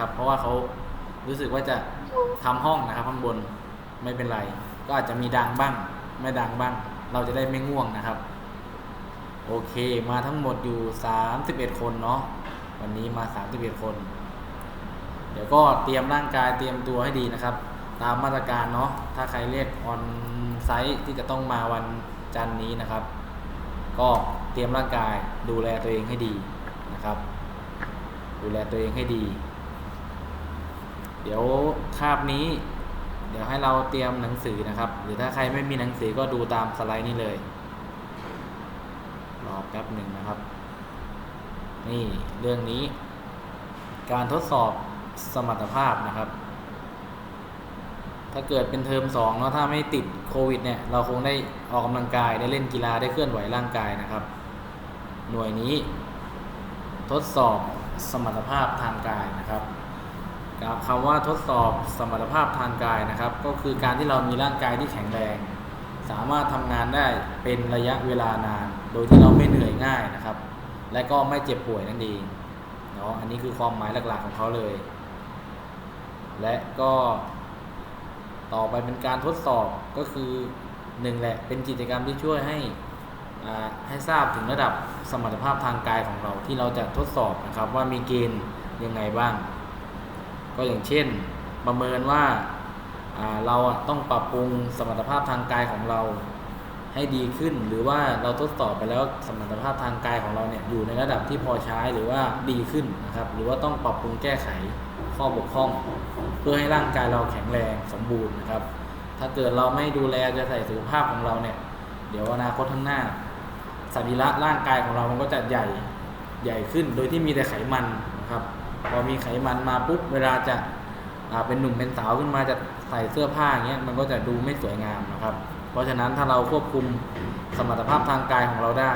นะครับ เพราะว่าเขารู้สึกว่าจะทำห้องนะครับข้างบนไม่เป็นไร ก็อาจจะมีดังบ้าง ไม่ดังบ้าง เราจะได้ไม่ง่วงนะครับ โอเคมาทั้งหมดอยู่ 31 คนเนาะวันนี้มา 31 คน เดี๋ยวก็เตรียมร่างกายเตรียมตัวให้ดีนะครับ ตามมาตรการเนาะถ้าใครเรียกออนไซต์ที่จะต้องมาวันจันนี้นะครับ ก็เตรียมร่างกายดูแลตัวเองให้ดีนะครับ ดูแลตัวเองให้ดี เดี๋ยวคาบนี้ เดี๋ยวให้เราเตรียมหนังสือนะครับ หรือถ้าใครไม่มีหนังสือก็ดูตามสไลด์นี้เลยรอแป๊บหนึ่งนะครับ นี่เรื่องนี้ การทดสอบสมรรถภาพนะครับ ถ้าเกิดเป็นเทอมสองเนาะถ้าไม่ติดโควิดเนี่ย เราคงได้ออกกำลังกายได้เล่นกีฬาได้เคลื่อนไหวร่างกายนะครับ หน่วยนี้ ทดสอบสมรรถภาพทางกายนะครับ กับคำว่าทดสอบสมรรถภาพทางกายนะครับ ก็คือการที่เรามีร่างกายที่แข็งแรง สามารถทำงานได้เป็นระยะเวลานาน โดยที่เราไม่เหนื่อยง่ายนะครับ และก็ไม่เจ็บป่วยนั่นเองเนาะอันนี้คือความหมายหลักๆของเขาเลย และก็ต่อไปเป็นการทดสอบก็คือหนึ่งแหละเป็นกิจกรรมที่ช่วยให้อ่าให้ทราบถึงระดับสมรรถภาพทางกายของเราที่เราจะทดสอบนะครับ ว่ามีเกณฑ์ยังไงบ้าง ก็อย่างเช่นประเมินว่าเราต้องปรับปรุงสมรรถภาพทางกายของเราให้ดีขึ้น หรือว่าเราทดสอบไปแล้วสมรรถภาพทางกายของเราเนี่ยอยู่ในระดับที่พอใช้หรือว่าดีขึ้นนะครับ หรือว่าต้องปรับปรุงแก้ไขข้อบกพร่อง เพื่อให้ร่างกายเราแข็งแรงสมบูรณ์นะครับ ถ้าเกิดเราไม่ดูแลจะใส่สุขภาพของเราเนี่ย เดี๋ยวอนาคตข้างหน้าสรีระร่างกายของเรามันก็จะใหญ่ใหญ่ขึ้น โดยที่มีแต่ไขมันนะครับ พอมีไขมันมาปุ๊บเวลาจะเป็นหนุ่มเป็นสาวขึ้นมาจะใส่เสื้อผ้าอย่างเงี้ยมันก็จะดูไม่สวยงามนะครับ เพราะฉะนั้นถ้าเราควบคุมสมรรถภาพทางกายของเราได้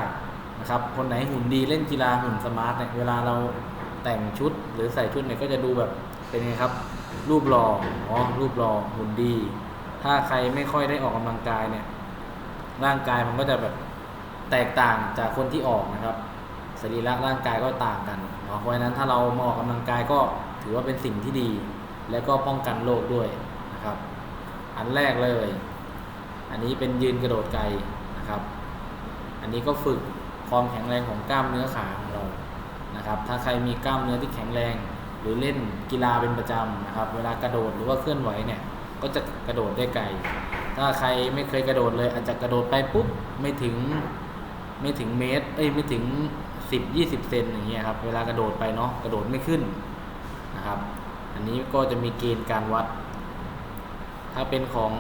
นะครับ คนไหนหุ่นดีเล่นกีฬาหุ่นสมาร์ทเนี่ยเวลาเราแต่งชุดหรือใส่ชุดเนี่ยก็จะดูแบบเป็นไงครับ รูปหล่ออ๋อรูปหล่อหุ่นดี ถ้าใครไม่ค่อยได้ออกกำลังกายเนี่ยร่างกายมันก็จะแบบแตกต่างจากคนที่ออกนะครับ สรีระร่างกายก็ต่างกันเนาะเพราะฉะนั้นถ้าเรามาออกกำลังกายก็ถือว่าเป็นสิ่งที่ดี แล้วก็ป้องกันโรคด้วยนะครับ อันแรกเลย อันนี้เป็นยืนกระโดดไกลนะครับ อันนี้ก็ฝึกความแข็งแรงของกล้ามเนื้อขาของเรานะครับ ถ้าใครมีกล้ามเนื้อที่แข็งแรง หรือเล่นกีฬาเป็นประจำนะครับ เวลากระโดดหรือว่าเคลื่อนไหวเนี่ยก็จะกระโดดได้ไกล ถ้าใครไม่เคยกระโดดเลยอาจจะกระโดดไปปุ๊บไม่ถึงไม่ถึงเมตร เอ้ยไม่ถึง 10 20เซนอย่างเงี้ยครับ เวลากระโดดไปเนาะกระโดดไม่ขึ้นนะครับ อันนี้ก็จะมีเกณฑ์การวัด ถ้าเป็นของ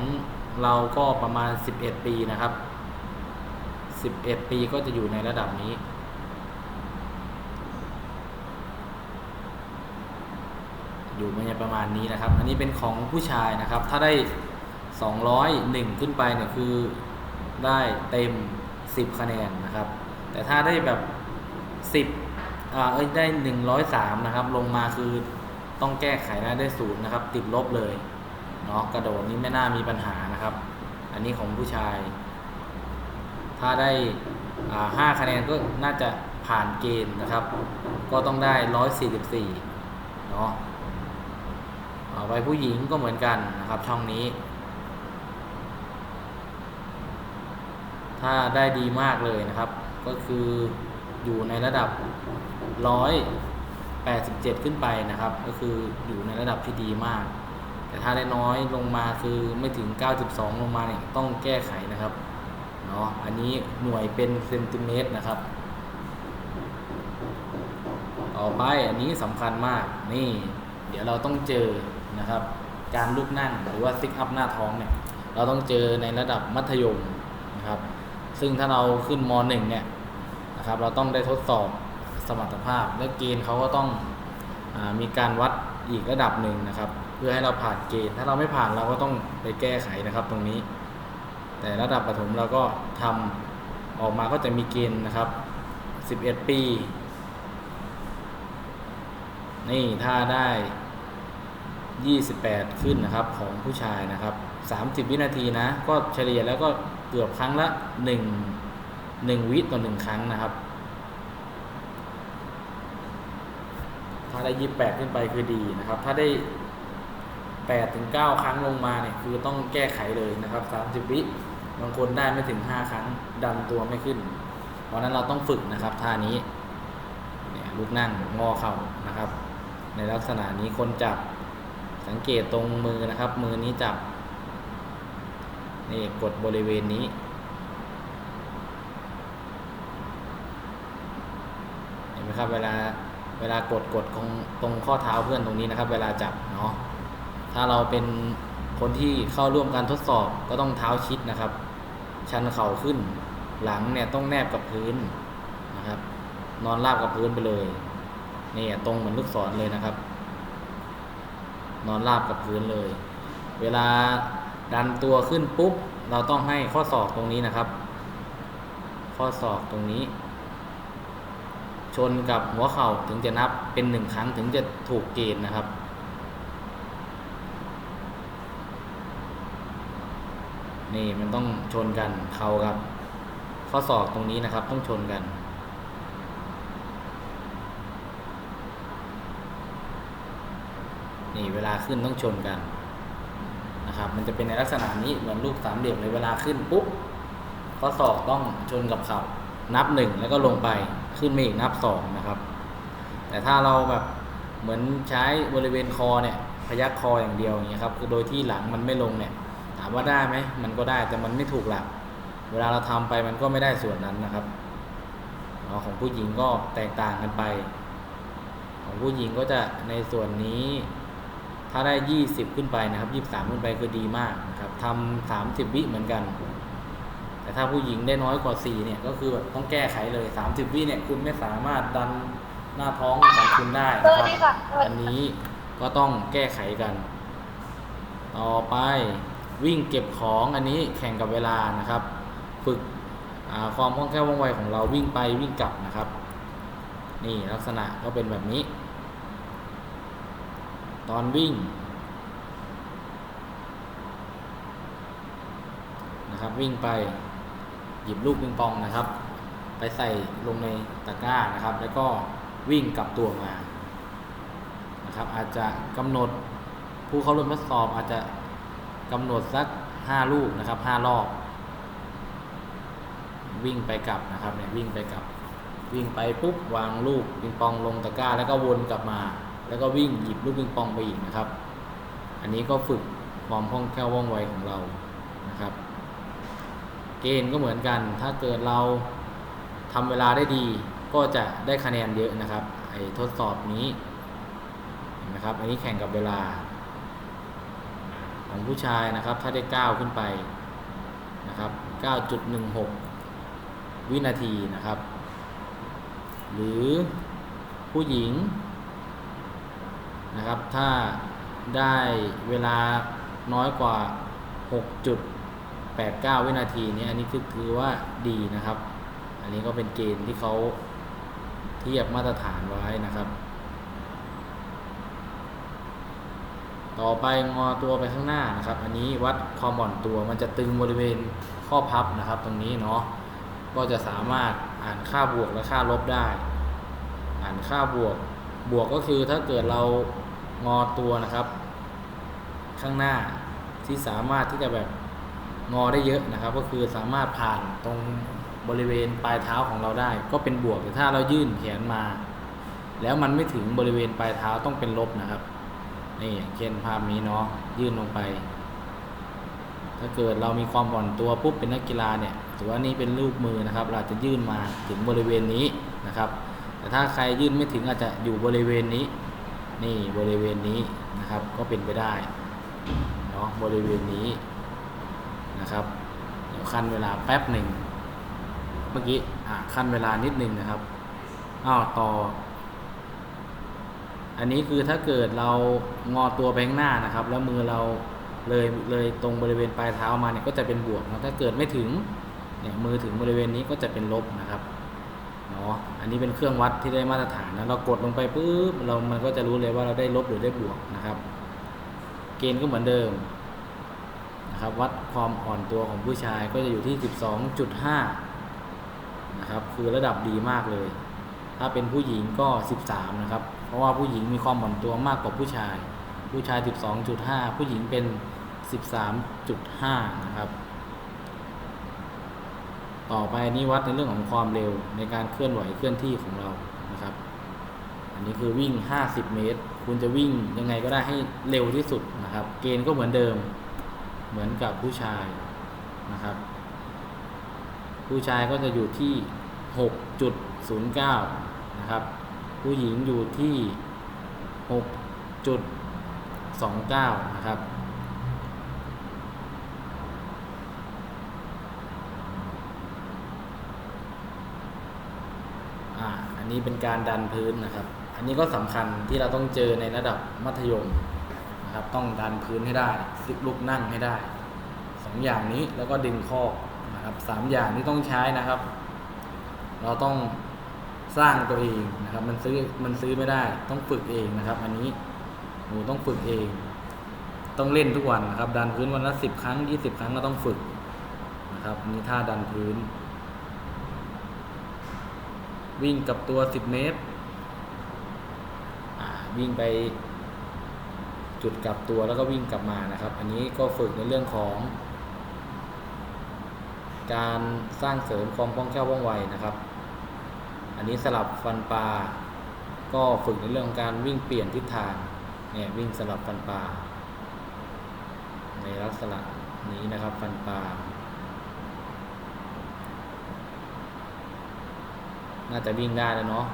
เราก็ประมาณ11ปีนะครับ11ปีก็จะอยู่ในระดับนี้อยู่ในประมาณนี้นะครับ อันนี้เป็นของผู้ชายนะครับ ถ้าได้ 201 ขึ้นไปเนี่ยคือได้เต็ม 10 คะแนนนะครับ แต่ถ้าได้แบบ 10อ่าเอ้ยได้103นะครับ ลงมาคือต้องแก้ไขนะได้ศูนย์นะครับ ติดลบเลยเนาะกระโดดนี้ไม่น่ามีปัญหานะครับ อันนี้ของผู้ชาย ถ้าได้อ่าคะแนนก็น่าจะผ่านเกณฑ์นะครับ ก็ต้องได้144เนาะเอาะไปผู้หญิงก็เหมือนกันนะครับ ช่องนี้ ถ้าได้ดีมากเลยนะครับ ก็คือ อยู่ในระดับ 187 ขึ้นไปนะครับ ก็คืออยู่ในระดับที่ดีมาก แต่ถ้าได้น้อยลงมาคือไม่ถึง 9.2 ลงมาเนี่ยต้องแก้ไขนะครับเนาะอันนี้หน่วยเป็นเซนติเมตรนะครับ ต่อไปอันนี้สำคัญมากนี่ เดี๋ยวเราต้องเจอนะครับ การลุกนั่งหรือว่าซิกอัพหน้าท้องเนี่ยเราต้องเจอในระดับมัธยมนะครับ ซึ่งถ้าเราขึ้นม .1 เนี่ย นะครับ เราต้องได้ทดสอบสมรรถภาพ และเกณฑ์เขาก็ต้องอมีการวัดอีกระดับหนึ่งนะครับ เพื่อให้เราผ่านเกณฑ์ ถ้าเราไม่ผ่านเราก็ต้องไปแก้ไขนะครับตรงนี้ แต่ระดับประถมเราก็ทำออกมาก็จะมีเกณฑ์นะครับ 11 ปี นี่ถ้าได้ 28 ขึ้นนะครับของผู้ชายนะครับ 30 วินาทีนะ ก็เฉลี่ยแล้วก็เกือบครั้งละ 1 1 วิต่อ 1 ครั้งนะครับ ถ้าได้ยี่แปดขึ้นไปคือดีนะครับ ถ้าได้แปดถึงเก้าครั้งลงมาเนี่ยคือต้องแก้ไขเลยนะครับสามสิบวิบางคนได้ไม่ถึงห้าครั้งดันตัวไม่ขึ้น เพราะฉะนั้นเราต้องฝึกนะครับท่านี้เนี่ยลุกนั่งงอเข่านะครับ ในลักษณะนี้คนจับสังเกตตรงมือนะครับ มือนี้จับนี่กดบริเวณนี้ เห็ นไหมครับ เวลาเวลากดกดตรงตรงข้อเท้าเพื่อนตรงนี้นะครับ เวลาจับเนาะถ้าเราเป็นคนที่เข้าร่วมการทดสอบก็ต้องเท้าชิดนะครับ ชันเข่าขึ้น หลังเนี่ยต้องแนบกับพื้นนะครับ นอนราบกับพื้นไปเลยนี่ตรงเหมือนลูกศรเลยนะครับ นอนราบกับพื้นเลย เวลาดันตัวขึ้นปุ๊บ เราต้องให้ข้อศอกตรงนี้นะครับ ข้อศอกตรงนี้ ชนกับหัวเข่าถึงจะนับเป็นหนึ่งครั้งถึงจะถูกเกณฑ์นะครับ นี่มันต้องชนกันเข่ากับข้อศอกตรงนี้นะครับ ต้องชนกัน นี่เวลาขึ้นต้องชนกันนะครับ มันจะเป็นในลักษณะนี้เหมือนรูปสามเหลี่ยมเลยเวลาขึ้นปุ๊บข้อศอกต้องชนกับเข่า นับหนึ่งแล้วก็ลงไปขึ้นมาอีกนับสองนะครับ แต่ถ้าเราแบบเหมือนใช้บริเวณคอเนี่ยพยักคออย่างเดียวอย่างเงี้ยครับคือโดยที่หลังมันไม่ลงเนี่ยถามว่าได้ไหมมันก็ได้แต่มันไม่ถูกหลัก เวลาเราทำไปมันก็ไม่ได้ส่วนนั้นนะครับของผู้หญิงก็แตกต่างกันไป ของผู้หญิงก็จะในส่วนนี้ ถ้าได้ 20 ขึ้นไปนะครับ 23 ขึ้นไปคือดีมากนะครับทำ30 วิเหมือนกัน แต่ถ้าผู้หญิงได้น้อยกว่า 4 เนี่ย ก็คือแบบต้องแก้ไขเลย 30 วิเนี่ยคุณไม่สามารถดันหน้าท้องของคุณได้สนะวัครับสดีค่ะสวัสอันดีนี้ก็ต้องแก้ไขกัน ต่อไปวิ่งเก็บของอันนี้แข่งกับเวลานะครับ ฝึกอ่าความคล่องแคล่วว่องไวของเราวิ่งไปวิ่งกลับนะครับ นี่ลักษณะก็เป็นแบบนี้ ตอนวิ่งนะครับวิ่งไป หยิบลูกปิงปองนะครับ ไปใส่ลงในตะกร้านะครับ แล้วก็วิ่งกลับตัวมานะครับ อาจจะกำหนดผู้เข้าร่วมทดสอบอาจจะกำหนดสัก 5 ลูกนะครับ 5 รอบ วิ่งไปกลับนะครับเนี่ยวิ่งไปกลับ วิ่งไปปุ๊บวางลูกปิงปองลงตะกร้า แล้วก็วนกลับมา แล้วก็วิ่งหยิบลูกปิงปองไปอีกนะครับ อันนี้ก็ฝึกความคล่องแคล่วว่องไวของเรานะครับ เกณฑ์ก็เหมือนกัน ถ้าเกิดเราทำเวลาได้ดีก็จะได้คะแนนเยอะนะครับ ไอ้ทดสอบนี้นะครับ อันนี้แข่งกับเวลา ของผู้ชายนะครับ ถ้าได้ 9 ขึ้นไปนะครับ 9.16 วินาทีนะครับ หรือผู้หญิงนะครับ ถ้าได้เวลาน้อยกว่า 8-9 วินาทีนี้อันนี้คือถือว่าดีนะครับ อันนี้ก็เป็นเกณฑ์ที่เขาเทียบมาตรฐานไว้นะครับ ต่อไปงอตัวไปข้างหน้านะครับ อันนี้วัดความอ่อนตัวมันจะตึงบริเวณข้อพับนะครับ ตรงนี้เนาะก็จะสามารถอ่านค่าบวกและค่าลบได้ อ่านค่าบวก บวกก็คือถ้าเกิดเรางอตัวนะครับ ข้างหน้าที่สามารถที่จะแบบ งอได้เยอะนะครับ ก็คือสามารถผ่านตรงบริเวณปลายเท้าของเราได้ ก็เป็นบวกแต่ถ้าเรายื่นแขนมา แล้วมันไม่ถึงบริเวณปลายเท้าต้องเป็นลบนะครับนี่อย่างเช่นภาพนี้เนาะยื่นลงไป ถ้าเกิดเรามีความอ่อนตัวปุ๊บเป็นนักกีฬาเนี่ยถือว่านี่เป็นรูปมือนะครับ เราจะยื่นมาถึงบริเวณนี้นะครับ แต่ถ้าใครยื่นไม่ถึงอาจจะอยู่บริเวณนี้ นี่บริเวณนี้นะครับก็เป็นไปได้เนาะบริเวณนี้ นะครับเดี๋ยวขั้นเวลาแป๊บหนึ่งเมื่อกี้อะขั้นเวลานิดนึงนะครับอ้าวต่อ อันนี้คือถ้าเกิดเรางอตัวไปข้างหน้านะครับ แล้วมือเราเลยเลยตรงบริเวณปลายเท้ามาเนี่ยก็จะเป็นบวกนะถ้าเกิดไม่ถึงเนี่ยมือถึงบริเวณนี้ก็จะเป็นลบนะครับเนาะอันนี้เป็นเครื่องวัดที่ได้มาตรฐานนะเรากดลงไปปุ๊บเรามันก็จะรู้เลยว่าเราได้ลบหรือได้บวกนะครับ เกณฑ์ก็เหมือนเดิม นะครับ วัดความอ่อนตัวของผู้ชายก็จะอยู่ที่ 12.5 นะครับ คือระดับดีมากเลย ถ้าเป็นผู้หญิงก็ 13 นะครับคราะว่าผู้หญิงมีความอ่อนตัวมากกว่าผู้ชาย ผู้ชาย 12.5 ผู้หญิงเป็น 13.5 นะครับ ต่อไปนนี้วัดในเรื่องของความเร็วในการเคลื่อนไหวเคลื่อนที่ของเรานะครับ อันนี้คือวิ่ง 50 เมตร คุณจะวิ่งยังไงก็ได้ให้เร็วที่สุดนะครับ เกณฑ์ก็เหมือนเดิม เหมือนกับผู้ชายนะครับ ผู้ชายก็จะอยู่ที่ 6.09 นะครับ ผู้หญิงอยู่ที่ 6.29 นะครับอันนี้เป็นการดันพื้นนะครับ อันนี้ก็สำคัญที่เราต้องเจอในระดับมัธยม นะครับ ต้องดันพื้นให้ได้ซิกลุกนั่งให้ได้สองอย่างนี้แล้วก็ดึงข้อนะครับสามอย่างที่ต้องใช้นะครับ เราต้องสร้างตัวเองนะครับ มันซื้อมันซื้อไม่ได้ ต้องฝึกเองนะครับ อันนี้หนูต้องฝึกเอง ต้องเล่นทุกวันนะครับ ดันพื้นวันละสิบครั้งยี่สิบครั้งก็ต้องฝึกนะครับอันนี้ท่าดันพื้น วิ่งกับตัว10เมตรวิ่งไป จุดกลับตัวแล้วก็วิ่งกลับมานะครับ อันนี้ก็ฝึกในเรื่องของ การสร้างเสริมความคล่องแคล่วว่องไวนะครับ อันนี้สลับฟันปลาก็ฝึกในเรื่องของการวิ่งเปลี่ยนทิศทางเนี่ยวิ่งสลับฟันปลาในลักษณะนี้นะครับฟันปลาน่าจะวิ่งได้แล้วเนาะ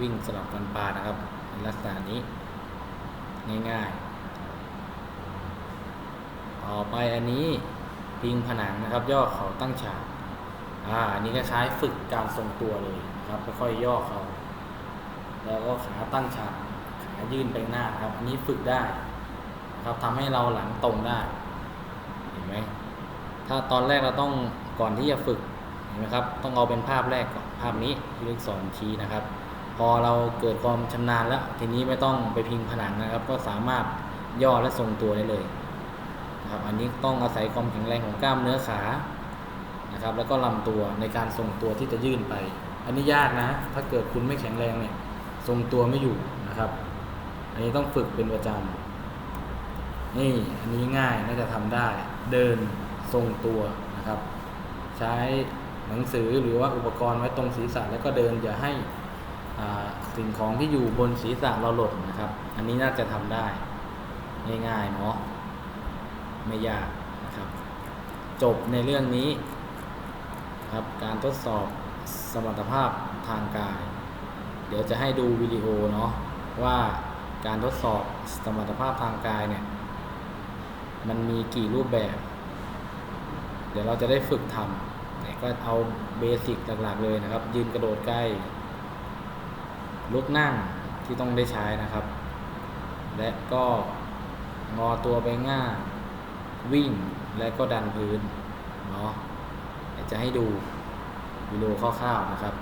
วิ่งสลับฟันปลานะครับในลักษณะนี้ ง่ายๆ ต่อไปอันนี้พิงผนังนะครับ ย่อเขาตั้งฉากอ่าอันนี้คล้ายๆฝึกการทรงตัวเลยนะครับค่อยๆย่อเขาแล้วก็ขาตั้งฉากขายื่นไปหน้าครับอันนี้ฝึกได้นะครับทำให้เราหลังตรงได้เห็นไหมถ้าตอนแรกเราต้องก่อนที่จะฝึกเห็นไหมครับ ต้องเอาเป็นภาพแรกก่อนภาพนี้ที่ลูกศรชี้นะครับ พอเราเกิดความชำนาญแล้ว ทีนี้ไม่ต้องไปพิงผนังนะครับ ก็สามารถย่อและทรงตัวได้เลยนะครับอันนี้ต้องอาศัยความแข็งแรงของกล้ามเนื้อขานะครับ แล้วก็ลำตัวในการทรงตัวที่จะยื่นไป อันนี้ยากนะ ถ้าเกิดคุณไม่แข็งแรงเนี่ยทรงตัวไม่อยู่นะครับ อันนี้ต้องฝึกเป็นประจำนี่อันนี้ง่ายน่าจะทำได้ เดินทรงตัวนะครับ ใช้หนังสือหรือว่าอุปกรณ์ไว้ตรงศีรษะแล้วก็เดินอย่าให้ สิ่งของที่อยู่บนศีรษะเราหล่นนะครับ อันนี้น่าจะทำได้ ง่ายๆเนาะไม่ยากนะครับ จบในเรื่องนี้ครับการทดสอบสมรรถภาพทางกาย เดี๋ยวจะให้ดูวิดีโอเนาะว่าการทดสอบสมรรถภาพทางกายเนี่ย มันมีกี่รูปแบบ เดี๋ยวเราจะได้ฝึกทำเนี่ยก็เอาเบสิกหลักๆเลยนะครับ ยืนกระโดดใกล้ ลุกนั่งที่ต้องได้ใช้นะครับ และก็งอตัวไปง่าวิ่งและก็ดันพื้นเนาะจะให้ดูวิดีโอคร่าวๆนะครับ